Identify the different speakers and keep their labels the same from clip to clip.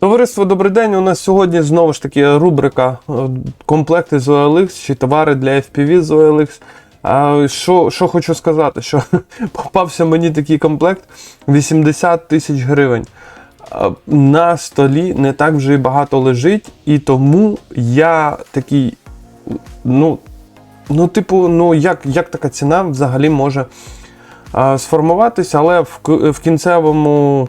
Speaker 1: Товариство, добрий день. У нас сьогодні знову ж таки рубрика е, комплекти з OLX чи товари для FPV з OLX. А що, що хочу сказати, що попався мені такий комплект 80 тисяч гривень. На столі не так вже і багато лежить, і тому я такий, ну, ну типу, ну як, як така ціна взагалі може сформуватися, але в, в кінцевому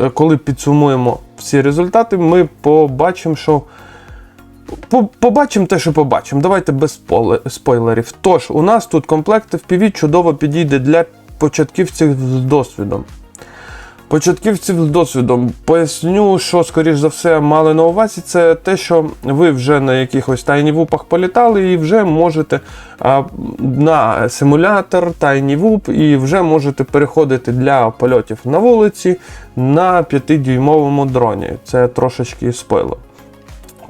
Speaker 1: е, коли підсумуємо всі результати, ми побачимо, що. Побачимо те, що побачимо. Давайте без спойлерів. Тож, у нас тут комплект FPV чудово підійде для початківців з досвідом. Початківців досвідом. Поясню, що, скоріш за все, мали на увазі, це те, що ви вже на якихось тайні вупах політали і вже можете на симулятор тайні вуп, і вже можете переходити для польотів на вулиці на 5-дюймовому дроні. Це трошечки спойлер.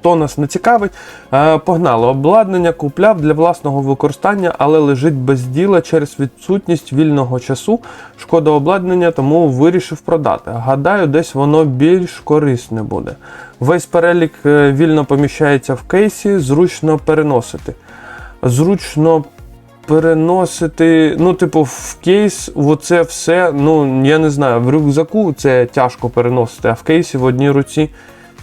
Speaker 1: То нас не цікавить. Е, Погнали. Обладнання купляв для власного використання, але лежить без діла через відсутність вільного часу. Шкода обладнання, тому вирішив продати. Гадаю, десь воно більш корисне буде. Весь перелік е, вільно поміщається в кейсі, зручно переносити. Зручно переносити, ну, типу, в кейс, оце все, ну, я не знаю, в рюкзаку це тяжко переносити, а в кейсі в одній руці.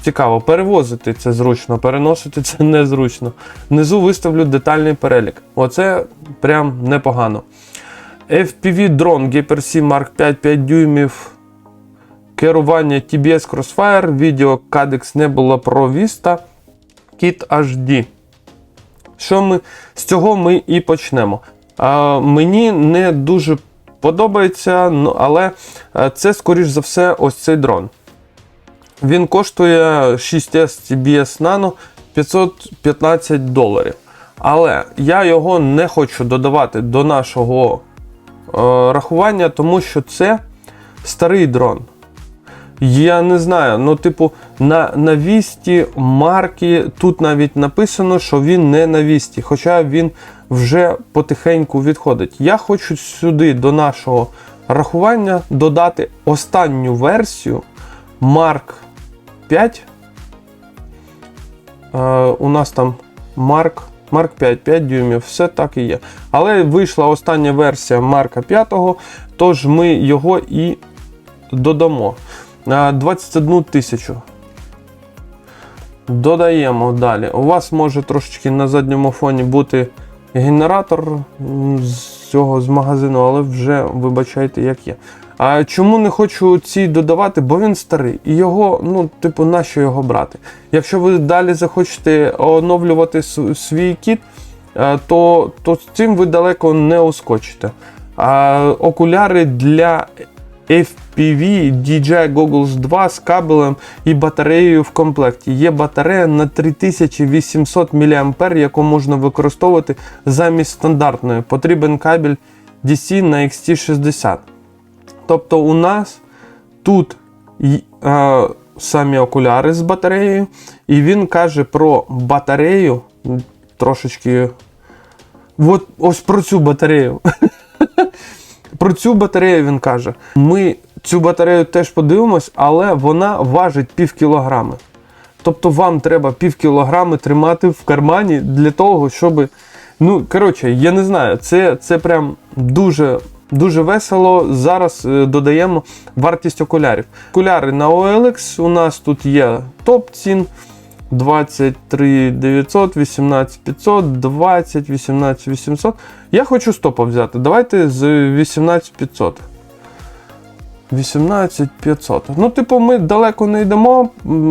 Speaker 1: Цікаво, перевозити це зручно, переносити це незручно. Внизу виставлю детальний перелік. Оце прям непогано. FPV дрон GPRC Mark 5 5 дюймів. Керування TBS Crossfire, відео Cadex Nebula Pro Vista, Kit HD. Що ми з цього ми і почнемо. А, мені не дуже подобається, ну, але це, скоріш за все, ось цей дрон. Він коштує 6S TBS Nano 515 доларів. Але я його не хочу додавати до нашого е, рахування, тому що це старий дрон. Я не знаю, ну, типу, на, на вісті марки тут навіть написано, що він не на вісті, хоча він вже потихеньку відходить. Я хочу сюди до нашого рахування додати останню версію Mark 5. У нас там Mark, Mark 5, 5 дюймів, все так і є. Але вийшла остання версія Марка 5, тож ми його і додамо. Е, 21 тисячу. Додаємо далі. У вас може трошечки на задньому фоні бути генератор з цього з магазину, але вже вибачайте, як є. А чому не хочу ці додавати? Бо він старий. І його, ну, типу, нащо його брати? Якщо ви далі захочете оновлювати свій кіт, е, то, то з цим ви далеко не ускочите. А окуляри для FPV DJI Goggles 2 з кабелем і батареєю в комплекті. Є батарея на 3800 мА, яку можна використовувати замість стандартної. Потрібен кабель DC на XT60. Тобто у нас тут е, самі окуляри з батареєю, і він каже про батарею трошечки. От ось про цю батарею. Про цю батарею він каже: ми цю батарею теж подивимось, але вона важить пів кілограми. Тобто вам треба пів кілограми тримати в кармані для того, щоб. Ну, коротше, я не знаю, це, це прям дуже, дуже весело. Зараз е, додаємо вартість окулярів. Окуляри на OLX у нас тут є топ цін. 23 900, 18 500, 20, 18 800. Я хочу стопа взяти. Давайте з 18 500. 18 500. Ну, типу, ми далеко не йдемо.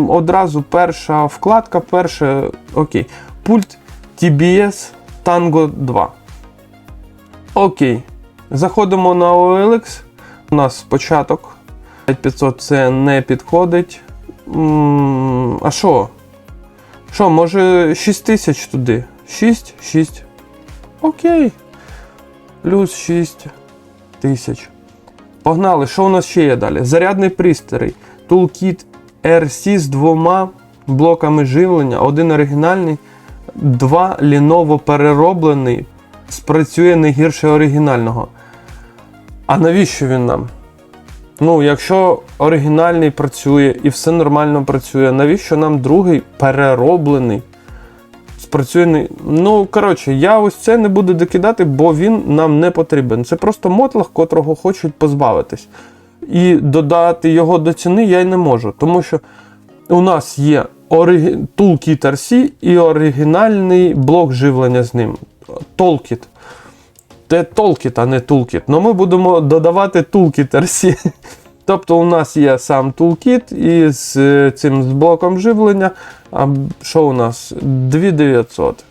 Speaker 1: Одразу перша вкладка, перше. Окей. Пульт TBS Tango 2. Окей. Заходимо на OLX. У нас початок. 5500 це не підходить. А що? Що, може 6 тисяч туди? 6? 6. Окей. Плюс 6 тисяч. Погнали, що у нас ще є далі? Зарядний пристрій. Toolkit RC з двома блоками живлення. Один оригінальний, два ліново перероблений. Спрацює не гірше оригінального. А навіщо він нам? Ну, якщо оригінальний працює і все нормально працює, навіщо нам другий перероблений? Спрацює. Ну, коротше, я ось це не буду докидати, бо він нам не потрібен. Це просто мотлах, котрого хочуть позбавитись. І додати його до ціни я й не можу, тому що у нас є ориг... Toolkit RC і оригінальний блок живлення з ним. Toolkit. Це Toolkit, а не Toolkit. Но ми будемо додавати Toolkit RC. Тобто у нас є сам Toolkit із е, цим з блоком живлення. А що у нас? 2900.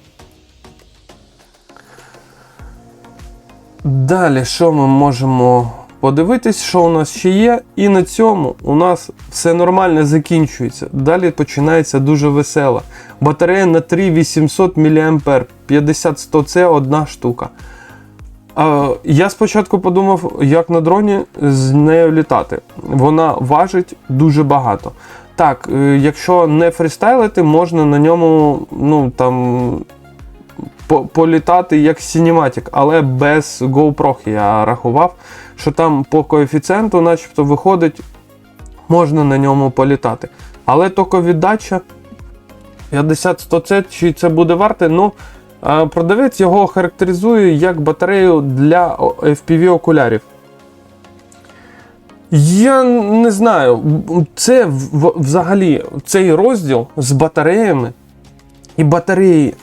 Speaker 1: Далі, що ми можемо подивитись, що у нас ще є. І на цьому у нас все нормально закінчується. Далі починається дуже весело. Батарея на 3800 мА, 50-100 це одна штука. Я спочатку подумав, як на дроні з нею літати. Вона важить дуже багато. Так, е, якщо не фрістайлити, можна на ньому ну, там, по- політати як Cinematic, але без GoPro я рахував, що там по коефіцієнту, начебто, виходить, можна на ньому політати. Але тільки віддача 50-100 це чи це буде варте, ну. Продавець його характеризує як батарею для FPV окулярів. Я не знаю, це взагалі цей розділ з батареями і батареї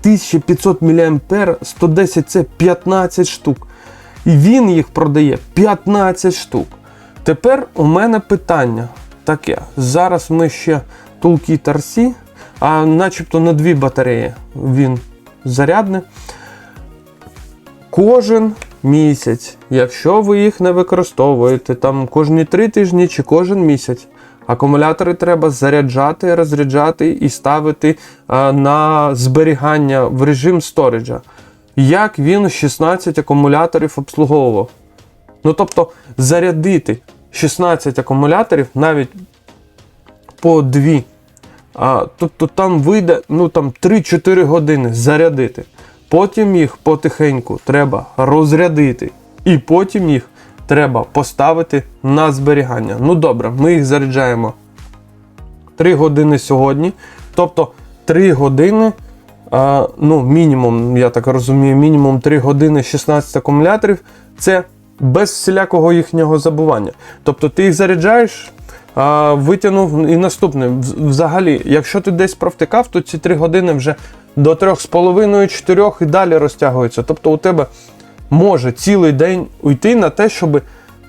Speaker 1: 1500 мА 110 це 15 штук. І він їх продає 15 штук. Тепер у мене питання таке. Зараз ми ще Toolkit RC, а начебто на дві батареї він зарядний. Кожен місяць, якщо ви їх не використовуєте там кожні три тижні чи кожен місяць, акумулятори треба заряджати, розряджати і ставити а, на зберігання в режим сториджа. Як він 16 акумуляторів обслуговував? Ну тобто зарядити 16 акумуляторів навіть по 2. А, тобто там вийде ну, там 3-4 години зарядити. Потім їх потихеньку треба розрядити. І потім їх треба поставити на зберігання. Ну добре, ми їх заряджаємо 3 години сьогодні. Тобто 3 години, а, ну, мінімум, я так розумію, мінімум 3 години 16 акумуляторів. Це без всілякого їхнього забування. Тобто ти їх заряджаєш, витягнув і наступне. Взагалі, якщо ти десь провтикав, то ці 3 години вже до 3,5-4 і далі розтягуються. Тобто у тебе може цілий день уйти на те, щоб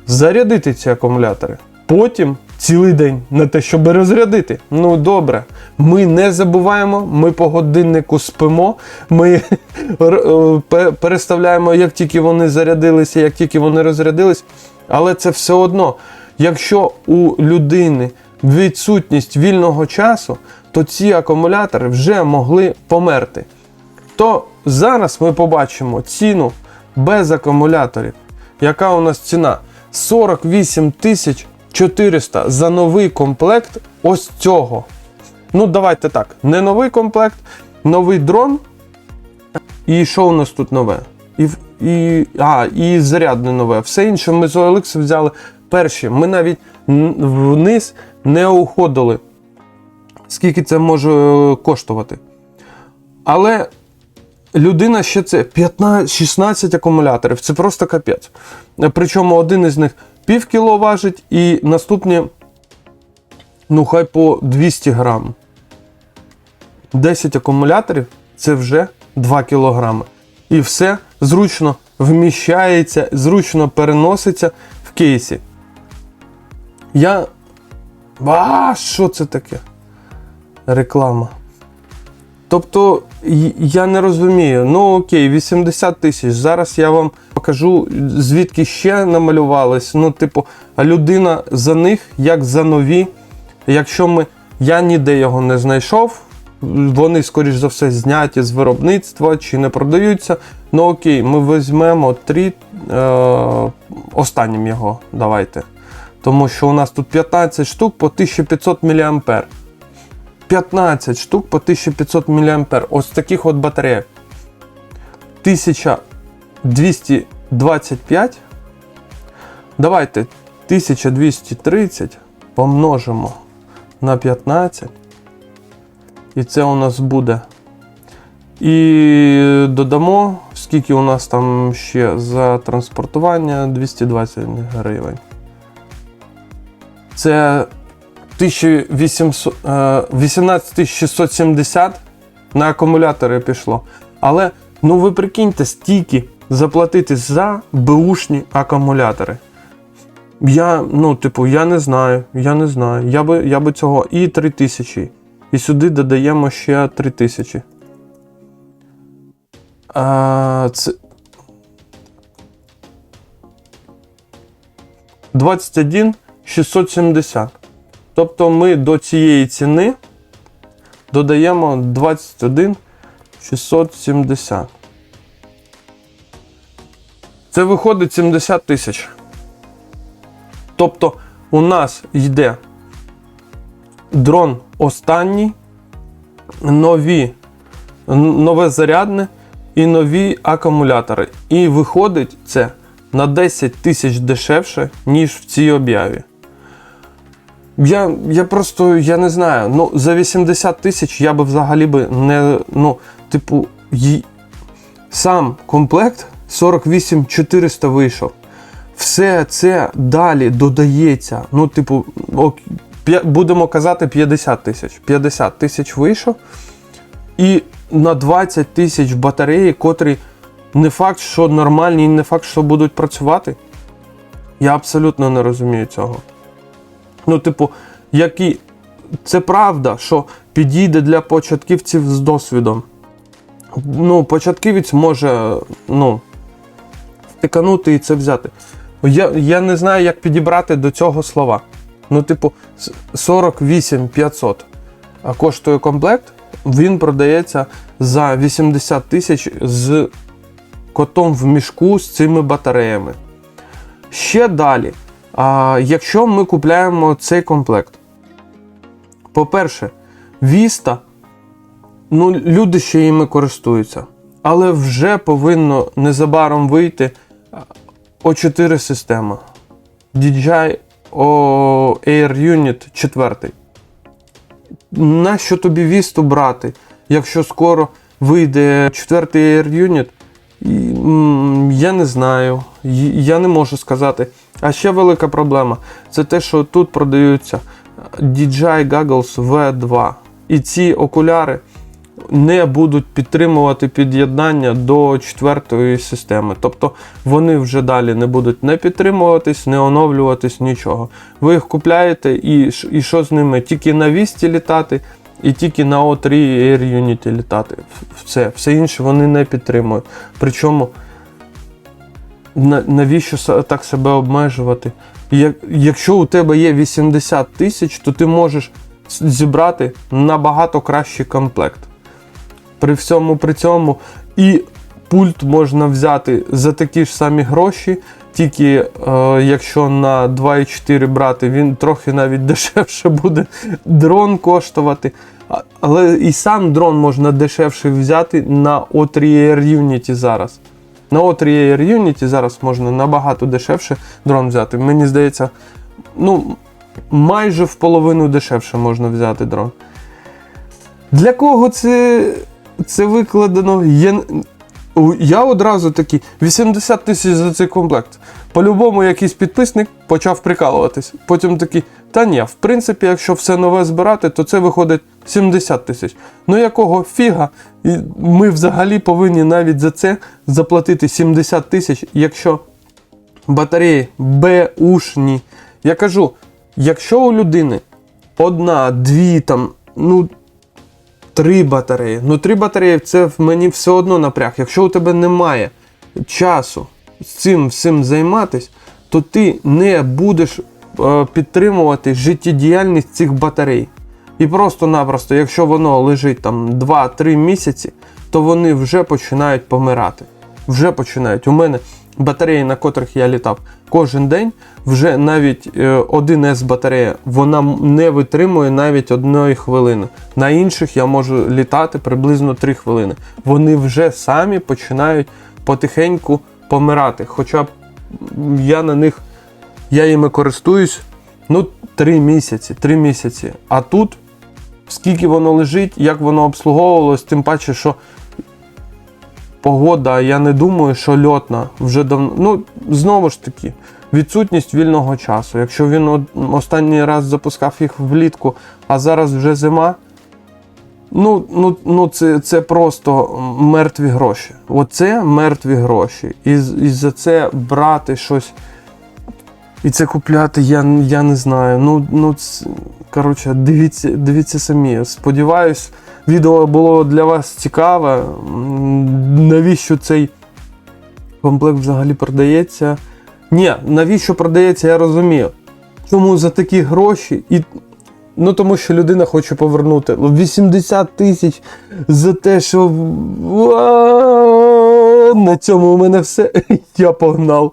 Speaker 1: зарядити ці акумулятори. Потім цілий день на те, щоб розрядити. Ну добре, ми не забуваємо, ми по годиннику спимо, ми е, пе- переставляємо, як тільки вони зарядилися, як тільки вони розрядились. Але це все одно, якщо у людини відсутність вільного часу, то ці акумулятори вже могли померти. То зараз ми побачимо ціну без акумуляторів. Яка у нас ціна? 48 тисяч 400 за новий комплект ось цього. Ну, давайте так. Не новий комплект, новий дрон. І що у нас тут нове? І, і, а, і зарядне нове. Все інше ми з OLX взяли перші. Ми навіть вниз не уходили. Скільки це може е, коштувати. Але людина ще це 15, 16 акумуляторів. Це просто капець. Причому один із них пів кіло важить, і наступні, ну, хай по 200 грам. 10 акумуляторів це вже 2 кілограми. І все зручно вміщається, зручно переноситься в кейсі. Я. А, що це таке? Реклама. Тобто, я не розумію. Ну окей, 80 тисяч. Зараз я вам покажу, звідки ще намалювались. Ну, типу, людина за них, як за нові. Якщо ми. Я ніде його не знайшов. Вони, скоріш за все, зняті з виробництва чи не продаються. Ну окей, ми візьмемо три. Е, останнім його давайте. Тому що у нас тут 15 штук по 1500 мА. 15 штук по 1500 мА. Ось таких от батареїк. 1225. Давайте 1230 помножимо на 15. І це у нас буде. І додамо, скільки у нас там ще за транспортування 220 гривень. Це 1800, е, 18670 на акумулятори пішло. Але ну ви прикиньте, стільки заплатити за беушні акумулятори. Я, ну, типу, я не знаю, я не знаю. Я би, я би цього і 3000. І сюди додаємо ще 3000. А, це... 21 670. Тобто ми до цієї ціни додаємо 21 670. Це виходить 70 тисяч. Тобто у нас йде дрон останній, нові, нове зарядне і нові акумулятори. І виходить це на 10 тисяч дешевше, ніж в цій об'яві. Я, я просто я не знаю. Ну, за 80 тисяч я би взагалі би не. Ну, типу, й... сам комплект 48 400 вийшов. Все це далі додається. Ну, типу, ок, будемо казати 50 тисяч. 50 тисяч вийшов. І на 20 тисяч батареї, котрі не факт, що нормальні, і не факт, що будуть працювати. Я абсолютно не розумію цього. Ну, типу, які. Це правда, що підійде для початківців з досвідом. Ну, початківець може, ну, втиканути і це взяти. Я, я не знаю, як підібрати до цього слова. Ну, типу, 48 500 коштує комплект, він продається за 80 тисяч з котом в мішку з цими батареями. Ще далі, а, якщо ми купляємо цей комплект, по-перше, Vista, ну, люди ще їми користуються, але вже повинно незабаром вийти O4 система. DJI O Air Unit 4. Нащо тобі Vista брати, якщо скоро вийде четвертий Air Unit? Я не знаю, я не можу сказати. А ще велика проблема це те, що тут продаються DJI Goggles V2. І ці окуляри не будуть підтримувати під'єднання до четвертої системи. Тобто вони вже далі не будуть не підтримуватись, не оновлюватись, нічого. Ви їх купляєте і, і що з ними? Тільки на Вісті літати, і тільки на O3 Air Unity літати. Все, все інше вони не підтримують. Причому навіщо так себе обмежувати? Якщо у тебе є 80 тисяч, то ти можеш зібрати набагато кращий комплект. При всьому при цьому і пульт можна взяти за такі ж самі гроші, тільки е, якщо на 2,4 брати, він трохи навіть дешевше буде дрон коштувати. Але і сам дрон можна дешевше взяти на O3 Air Unity зараз. На O3 Air Unity зараз можна набагато дешевше дрон взяти. Мені здається, ну, майже в половину дешевше можна взяти дрон. Для кого це, це викладено? Я, я одразу такий 80 тисяч за цей комплект. По-любому якийсь підписник почав прикалуватись. Потім такий, та ні, в принципі, якщо все нове збирати, то це виходить 70 тисяч. Ну якого фіга? Ми взагалі повинні навіть за це заплатити 70 тисяч, якщо батареї беушні. Я кажу, якщо у людини одна, дві там, ну. Три батареї. Ну, три батареї це мені все одно напряг. Якщо у тебе немає часу з цим всім займатись, то ти не будеш е, підтримувати життєдіяльність цих батарей. І просто-напросто, якщо воно лежить там 2-3 місяці, то вони вже починають помирати. Вже починають. У мене батареї, на котрих я літав кожен день, вже навіть е, 1С батарея, вона не витримує навіть одної хвилини. На інших я можу літати приблизно 3 хвилини. Вони вже самі починають потихеньку помирати. Хоча я на них Я їми користуюсь ну, 3 місяці. 3 місяці. А тут, скільки воно лежить, як воно обслуговувалось, тим паче, що погода, я не думаю, що льотна вже давно. Ну, знову ж таки, відсутність вільного часу. Якщо він останній раз запускав їх влітку, а зараз вже зима. Ну, ну, ну це, це просто мертві гроші. Оце мертві гроші. І, і за це брати щось. І це купляти, я, я не знаю. Ну, ну ц- коротше, дивіться, дивіться самі. Сподіваюсь, відео було для вас цікаве. Навіщо цей комплект взагалі продається? Ні, навіщо продається, я розумію. Чому за такі гроші? І, ну тому що людина хоче повернути 80 тисяч за те, що. На цьому у мене все. Я погнав.